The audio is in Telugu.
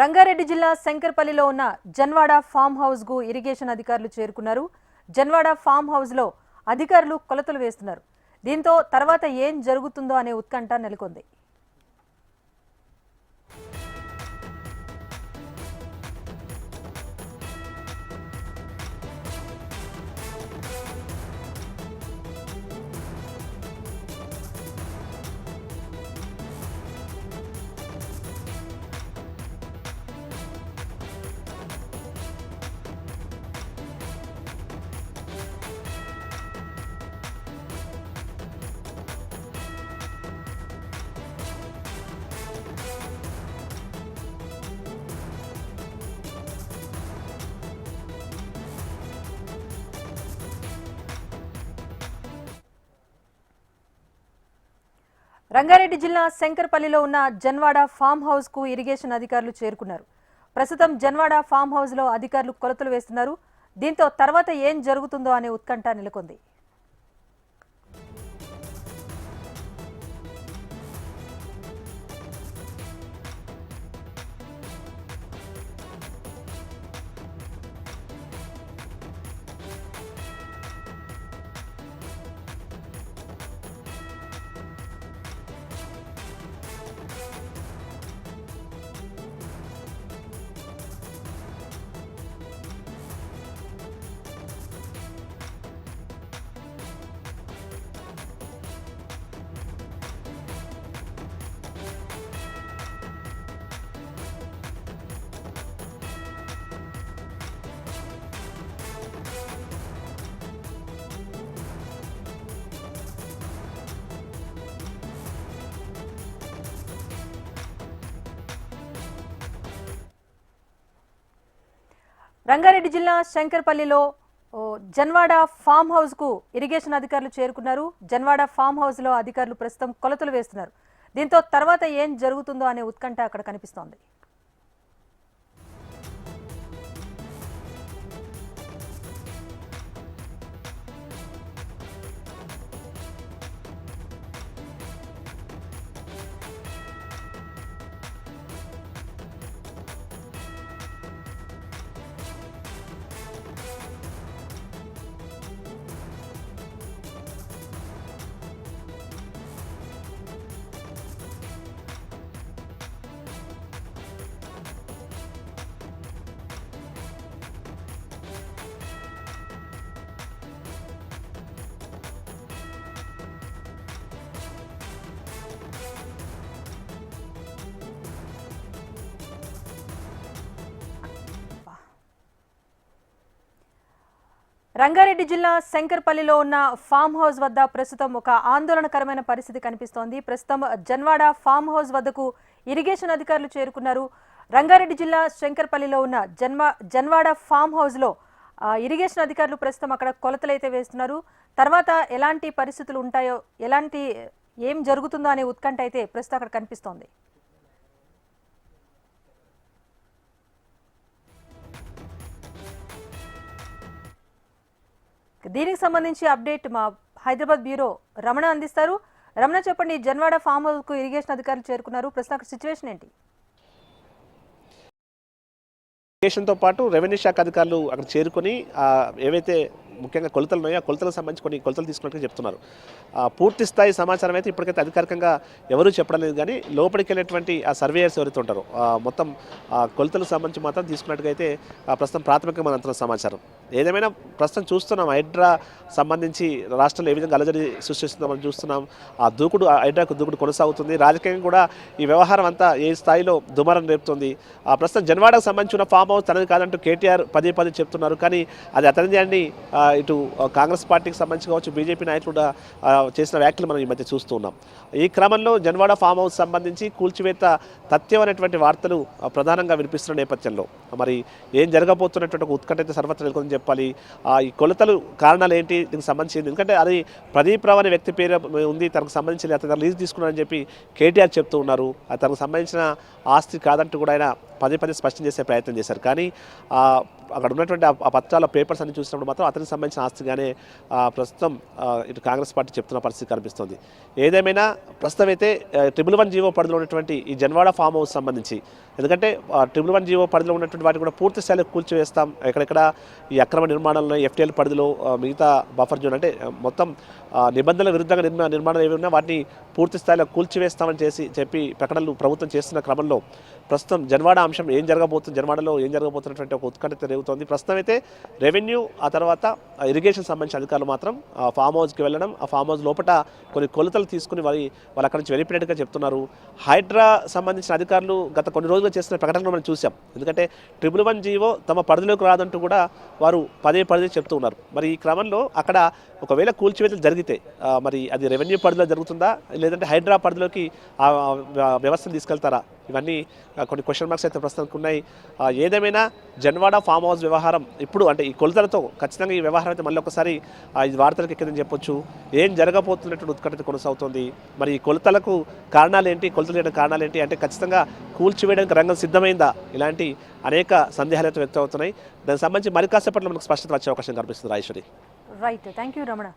రంగారెడ్డి జిల్లా శంకర్పల్లిలో ఉన్న జన్వాడ ఫామ్ హౌస్కు ఇరిగేషన్ అధికారులు చేరుకున్నారు. జన్వాడ ఫామ్ హౌస్లో అధికారులు కొలతలు వేస్తున్నారు. దీంతో తర్వాత ఏం జరుగుతుందో అనే ఉత్కంఠ నెలకొంది. రంగారెడ్డి జిల్లా శంకర్పల్లిలో ఉన్న జన్వాడ ఫామ్ హౌస్కు ఇరిగేషన్ అధికారులు చేరుకున్నారు. ప్రస్తుతం జన్వాడ ఫామ్ హౌస్లో అధికారులు కొలతలు వేస్తున్నారు. దీంతో తర్వాత ఏం జరుగుతుందో అనే ఉత్కంఠ నెలకొంది. రంగారెడ్డి జిల్లా శంకర్పల్లిలో జన్వాడ ఫామ్ హౌస్కు ఇరిగేషన్ అధికారులు చేరుకున్నారు. జన్వాడ ఫామ్ హౌస్లో అధికారులు ప్రస్తుతం కొలతలు వేస్తున్నారు. దీంతో తర్వాత ఏం జరుగుతుందో అనే ఉత్కంఠ అక్కడ కనిపిస్తోంది. రంగారెడ్డి జిల్లా శంకర్పల్లిలో ఉన్న ఫామ్ హౌస్ వద్ద ప్రస్తుతం ఒక ఆందోళనకరమైన పరిస్థితి కనిపిస్తోంది. ప్రస్తుతం జన్వాడ ఫామ్ హౌస్ వద్దకు ఇరిగేషన్ అధికారులు చేరుకున్నారు. రంగారెడ్డి జిల్లా శంకర్పల్లిలో ఉన్న జన్మ జన్వాడ ఫామ్ హౌస్లో ఇరిగేషన్ అధికారులు ప్రస్తుతం అక్కడ కొలతలు అయితే వేస్తున్నారు. తర్వాత ఎలాంటి పరిస్థితులు ఉంటాయో ఎలాంటి ఏం జరుగుతుందో అనే ఉత్కంఠ అయితే ప్రస్తుతం అక్కడ కనిపిస్తోంది. దీనికి సంబంధించి అప్డేట్ మా హైదరాబాద్ బ్యూరో రమణ అందిస్తారు. రమణ చెప్పండి జన్వాడ ఫామ్ హౌస్కు ఇరిగేషన్ అధికారులు చేరుకున్నారు. ప్రస్తుతం అక్కడ సిచ్యువేషన్ ఏంటి? ఇరిగేషన్తో పాటు రెవెన్యూ శాఖ అధికారులు అక్కడ చేరుకొని ఏవైతే ముఖ్యంగా కొలతలు ఉన్నాయో? ఆ కొలతలకు సంబంధించి కొన్ని కొలతలు తీసుకున్నట్టుగా చెప్తున్నారు. పూర్తి స్థాయి సమాచారం అయితే ఇప్పటికైతే అధికారికంగా ఎవరూ చెప్పడం లేదు కానీ లోపలికి వెళ్ళేటువంటి ఆ సర్వేయర్స్ ఎవరైతే ఉంటారో మొత్తం కొలతలకు సంబంధించి మాత్రం తీసుకున్నట్టుగా అయితే ఆ, ప్రస్తుతం ప్రాథమికంగా మన సమాచారం. ఏదేమైనా ప్రస్తుతం చూస్తున్నాం హైడ్రా సంబంధించి రాష్ట్రంలో ఏ విధంగా అలజడి సృష్టిస్తుందో మనం చూస్తున్నాం. ఆ దూకుడు ఆ హైడ్రాకు దూకుడు కొనసాగుతుంది. రాజకీయంగా కూడా ఈ వ్యవహారం అంతా ఏ స్థాయిలో దుమారం రేపుతుంది. ఆ ప్రస్తుతం జన్వాడకు సంబంధించిన ఫామ్ హౌస్ తనది కాదంటూ కేటీఆర్ పదే పదే చెప్తున్నారు. కానీ అది అతనిది అని ఇటు కాంగ్రెస్ పార్టీకి సంబంధించి కావచ్చు బీజేపీ నాయకులు కూడా చేసిన వ్యాఖ్యలు మనం ఈ మధ్య చూస్తున్నాం ఈ క్రమంలో జన్వాడ ఫామ్ హౌస్ సంబంధించి కూల్చివేత తథ్యం అనేటువంటి వార్తలు ప్రధానంగా వినిపిస్తున్న నేపథ్యంలో. మరి ఏం జరగబోతున్నటువంటి ఉత్కంఠ అయితే సర్వత్ర నెలకొని చెప్పాలి. ఆ, ఈ కొలతలు కారణాలు ఏంటి? దీనికి సంబంధించింది. ఎందుకంటే అది ప్రదీప్ రావు అనే వ్యక్తి పేరు ఉంది తనకు సంబంధించి అతను లీజ్ తీసుకున్నారని చెప్పి కేటీఆర్ చెప్తూ ఉన్నారు. అది తనకు సంబంధించిన ఆస్తి కాదంటూ కూడా ఆయన పదే పదే స్పష్టం చేసే ప్రయత్నం చేశారు. కానీ అక్కడ ఉన్నటువంటి ఆ- పత్రాల పేపర్స్ అన్ని చూసినప్పుడు మాత్రం అతనికి సంబంధించిన ఆస్తిగానే ప్రస్తుతం ఇటు కాంగ్రెస్ పార్టీ చెప్తున్న పరిస్థితి కనిపిస్తుంది. ఏదేమైనా ప్రస్తుతం అయితే ట్రిబుల్ ట్రిపుల్ వన్ జీవో పరిధిలో ఉన్నటువంటి ఈ జన్వాడ ఫామ్ హౌస్ సంబంధించి ఎందుకంటే ట్రిబుల్ ట్రిపుల్ వన్ జీవో పరిధిలో ఉన్నటువంటి వాటిని కూడా పూర్తి స్థాయిలో కూల్చివేస్తాం. ఎక్కడెక్కడ ఈ అక్రమ నిర్మాణాలను ఎఫ్టీఎల్ పరిధిలో మిగతా బఫర్ జోన్ అంటే మొత్తం నిబంధనల విరుద్ధంగా నిర్మా నిర్మాణాలు ఏవి ఉన్నా వాటిని పూర్తి స్థాయిలో కూల్చివేస్తామని చేసి చెప్పి ప్రకటనలు ప్రభుత్వం చేస్తున్న క్రమంలో ప్రస్తుతం జన్వాడ అంశం ఏం జరగబోతుంది జన్వాడలో ఏం జరగబోతున్నటువంటి ఒక ఉత్కంఠ రేగుతోంది. ప్రస్తుతం అయితే రెవెన్యూ ఆ తర్వాత ఇరిగేషన్ సంబంధించిన అధికారులు మాత్రం ఆ ఫామ్ హౌస్కి వెళ్ళడం ఆ ఫామ్ హౌస్ లోపల కొన్ని కొలతలు తీసుకుని వారి వాళ్ళు అక్కడి నుంచి వెళ్ళిపోయినట్టుగా చెప్తున్నారు. హైడ్రా సంబంధించిన అధికారులు గత కొన్ని రోజులుగా చేస్తున్న ప్రకటనలు మనం చూసాం ఎందుకంటే ట్రిపుల్ వన్ జీవో తమ పరిధిలోకి రాదంటూ కూడా వారు పదే పదే చెప్తూ ఉన్నారు. మరి ఈ క్రమంలో అక్కడ ఒకవేళ కూల్చివేతలు జరిగితే మరి అది రెవెన్యూ పరిధిలో జరుగుతుందా? లేదంటే హైడ్రా పరిధిలోకి ఆ వ్యవస్థను తీసుకెళ్తారా? ఇవన్నీ కొన్ని క్వశ్చన్ మార్క్స్ అయితే ప్రస్తుతానికి ఉన్నాయి. ఏదేమైనా జన్వాడ ఫామ్ హౌస్ వ్యవహారం ఇప్పుడు అంటే ఈ కొలతలతో ఖచ్చితంగా ఈ వ్యవహారం అయితే మళ్ళీ ఒకసారి ఇది వార్తలకు ఎక్కిందని చెప్పొచ్చు. ఏం జరగబోతున్నటువంటి ఉత్కంఠత కొనసాగుతుంది? మరి ఈ కొలతలకు కారణాలు ఏంటి? కొలతలు లేని కారణాలు ఏంటి? అంటే ఖచ్చితంగా కూల్చివేయడానికి రంగం సిద్ధమైందా? ఇలాంటి అనేక సందేహాలు అయితే వ్యక్తం అవుతున్నాయి. దానికి సంబంధించి మరి కాసేపట్లో మనకు స్పష్టత వచ్చే అవకాశం కనిపిస్తుంది Rajeshwari right thank you Ramana.